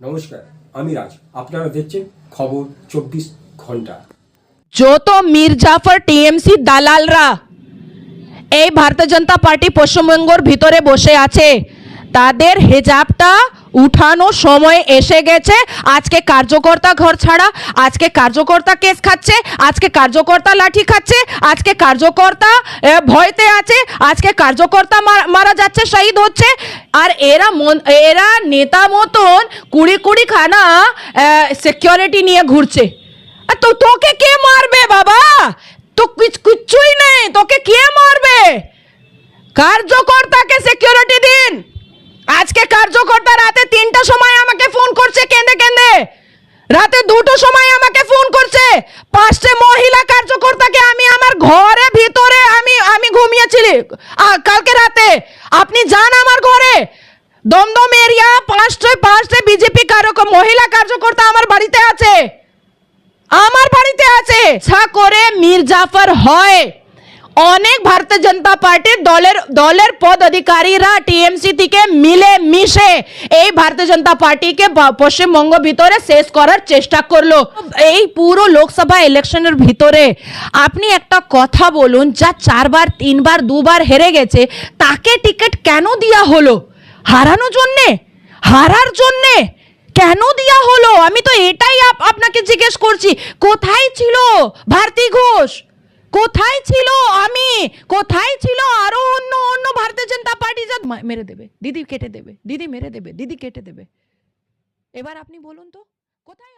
নমস্কার, আমি রাজ। আপনারা দেখছেন খবর চব্বিশ ঘণ্টা। যত মীর জাফর টিএমসি দালালরা এই ভারতীয় জনতা পার্টি পশ্চিমবঙ্গর ভিতরে বসে আছে, তাদের হেজাবটা উঠানোর সময় এসে গেছে। আজকে কার্যকর্তা ঘর ছাড়া, আজকে কার্যকর্তা কেস খাচ্ছে, আজকে কার্যকর্তা লাঠি খাচ্ছে, আজকে কার্যকর্তা ভয়তে আছে, আজকে কার্যকর্তা মারা যাচ্ছে, শহীদ হচ্ছে। আর এরা এরা নেতা মতন কুড়ি কুড়ি খানা সিকিউরিটি নিয়ে ঘুরছে। তো, তোকে কে মারবে বাবা? তো কিচ্ছুই নেই, তোকে কে মারবে? কার্যকর্তাকে সিকিউরিটি দিন। আজকে কার্যকর্তা রাতে তিনটা সময় আমাকে ফোন করছে, কেঁদে কেঁদে। রাতে দুটো সময় আমাকে ফোন করছে, পাঁচটে মহিলা কার্যকর্তাকে আমি আমার ঘরে ভিতরে আমি আমি ঘুমিয়েছিলি কালকে রাতে। আপনি যান আমার ঘরে। দমদম এরিয়া, পাঁচটা পাঁচটা বিজেপি কার্যকর মহিলা কার্যকর্তা আমার বাড়িতে আছে। আমার বাড়িতে আছে। ইচ্ছা করে মীর জাফর হয়। অনেক ভারতীয় জনতা পার্টির দলের দলের পদ অধিকারীরা টিএমসি থেকে মিলে মিশে এই ভারতীয় জনতা পার্টিকে পশ্চিমবঙ্গ ভিতরে শেষ করার চেষ্টা করল। এই পুরো লোকসভা ইলেকশনের ভিতরে আপনি একটা কথা বলুন, যা চারবার, তিনবার, দুবার হেরে গেছে, তাকে টিকিট কেন দেওয়া হলো? হারানোর জন্যে? হারার জন্যে? কেন দেওয়া হলো? আমি তো এটাই আপ- আপনাকে জিজ্ঞেস করছি। কোথায় ছিল ভারতী ঘোষ? কোথায় ছিল আমি? কোথায় ছিল আরও অন্য অন্য ভারতীয় জনতা পার্টি যা মেরে দেবে, দিদি কেটে দেবে, দিদি মেরে দেবে, দিদি কেটে দেবে। এবার আপনি বলুন তো, কোথায়